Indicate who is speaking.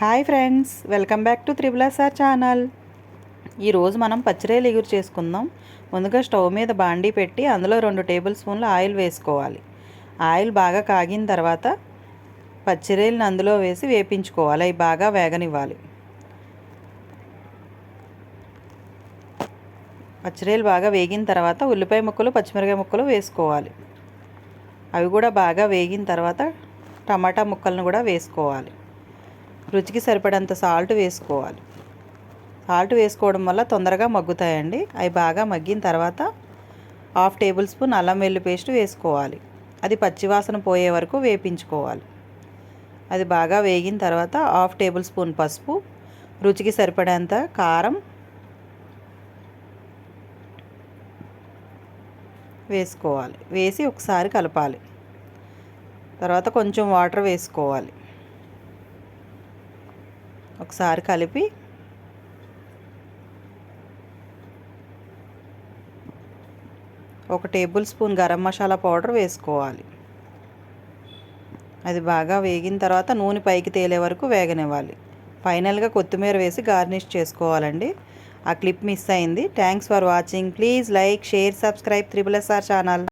Speaker 1: Hi friends welcome back to triple channel. ఈరోజు మనం పచ్చిరేలు ఎగురు చేసుకుందాం. ముందుగా స్టవ్ మీద బాండీ పెట్టి అందులో రెండు టేబుల్ స్పూన్లు ఆయిల్ వేసుకోవాలి. ఆయిల్ బాగా కాగిన తర్వాత పచ్చిరేలను అందులో వేసి వేపించుకోవాలి. అవి బాగా వేగనివ్వాలి. పచ్చిరేలు బాగా వేగిన తర్వాత ఉల్లిపాయ ముక్కలు పచ్చిమిరకాయ ముక్కలు వేసుకోవాలి. అవి కూడా బాగా వేగిన తర్వాత టమాటా ముక్కలను కూడా వేసుకోవాలి. రుచికి సరిపడంత సాల్ట్ వేసుకోవాలి. సాల్ట్ వేసుకోవడం వల్ల తొందరగా మగ్గుతాయండి. అవి బాగా మగ్గిన తర్వాత హాఫ్ టేబుల్ స్పూన్ అల్లం వెల్లు పేస్ట్ వేసుకోవాలి. అది పచ్చివాసన పోయే వరకు వేపించుకోవాలి. అది బాగా వేగిన తర్వాత హాఫ్ టేబుల్ స్పూన్ పసుపు రుచికి సరిపడేంత కారం వేసుకోవాలి. వేసి ఒకసారి కలపాలి. తర్వాత కొంచెం వాటర్ వేసుకోవాలి. ఒకసారి కలిపి ఒక tablespoon garam masala powder వేసుకోవాలి. అది బాగా వేగిన తర్వాత నూనె పైకి తేలే వరకు వేగనివ్వాలి. ఫైనల్గా కొత్తిమీర వేసి గార్నిష్ చేసుకోవాలండి. ఆ క్లిప్ మిస్ అయింది. Thanks for watching please like share subscribe triple SR channel